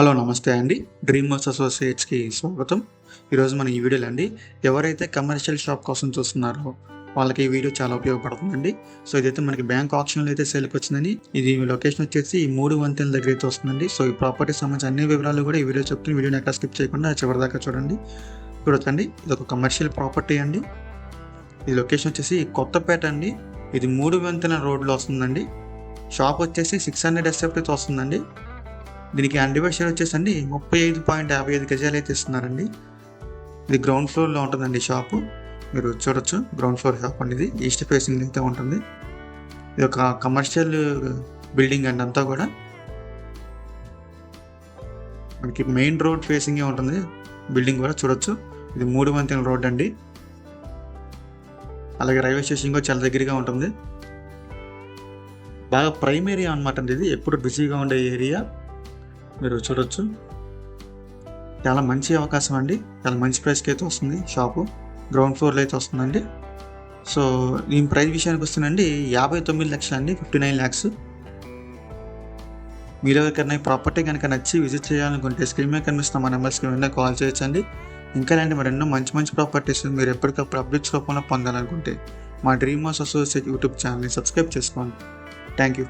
Hello నమస్తే అండి. Dream house అసోసియేట్స్కి స్వాగతం. ఈరోజు మన ఈ వీడియోలో అండి ఎవరైతే కమర్షియల్ షాప్ కోసం చూస్తున్నారో వాళ్ళకి ఈ వీడియో చాలా ఉపయోగపడుతుందండి. సో ఇదైతే మనకి బ్యాంక్ ఆప్షన్లో అయితే సేల్కి వచ్చిందని ఇది లొకేషన్ వచ్చేసి ఈ మూడు వంతెల దగ్గర అయితే వస్తుందండి. సో ఈ ప్రాపర్టీ సంబంధించి అన్ని వివరాలు కూడా ఈ వీడియో చెప్తున్న వీడియోని ఎక్కడ స్కిప్ చేయకుండా చివరిదాకా చూడండి. చూడొచ్చండి ఇది ఒక కమర్షియల్ ప్రాపర్టీ అండి. ఈ లొకేషన్ వచ్చేసి కొత్తపేట అండి. ఇది మూడు వంతెన రోడ్లో వస్తుందండి. షాప్ వచ్చేసి సిక్స్ హండ్రెడ్ ఎస్ఎఫ్టీతో వస్తుందండి. దీనికి అండివైడ్ షేర్ వచ్చేసండి ముప్పై ఐదు పాయింట్ యాభై ఐదు గజాలు అయితే ఇస్తున్నారండి. ఇది గ్రౌండ్ ఫ్లోర్లో ఉంటుందండి షాపు. మీరు చూడొచ్చు గ్రౌండ్ ఫ్లోర్ షాప్ అండి ఇది. ఈస్ట్ ఫేసింగ్ అయితే ఉంటుంది. ఇది ఒక కమర్షియల్ బిల్డింగ్ అండి అంతా కూడా. మనకి మెయిన్ రోడ్ ఫేసింగే ఉంటుంది. బిల్డింగ్ కూడా చూడొచ్చు. ఇది మూడు వంతెన రోడ్ అండి. అలాగే రైల్వే స్టేషన్ కూడా చాలా దగ్గరగా ఉంటుంది. బాగా ప్రైమ్ ఏరియా అనమాట అండి ఇది. ఎప్పుడు బిజీగా ఉండే ఏరియా. మీరు చూడొచ్చు. చాలా మంచి అవకాశం అండి. చాలా మంచి ప్రైస్కి అయితే వస్తుంది షాపు. గ్రౌండ్ ఫ్లోర్లో అయితే వస్తుందండి. సో దీని ప్రైస్ విషయానికి వస్తుందండి యాభై తొమ్మిది లక్షలు అండి ఫిఫ్టీ నైన్ ల్యాక్స్. మీరు ఎవరికైనా ఈ ప్రాపర్టీ కనుక నచ్చి విజిట్ చేయాలనుకుంటే స్క్రీన్ మీద కనిపిస్తున్న మా స్క్రీన్ వెంటనే కాల్ చేయొచ్చండి. ఇంకా ఇలాంటి మరెన్నో మంచి మంచి ప్రాపర్టీస్ మీరు ఎప్పటికప్పుడు అప్డేట్స్ రూపంలో పొందాలనుకుంటే మా డ్రీమ్ హౌస్ అసోసియేట్ యూట్యూబ్ ఛానల్ని సబ్స్క్రైబ్ చేసుకోండి. Thank you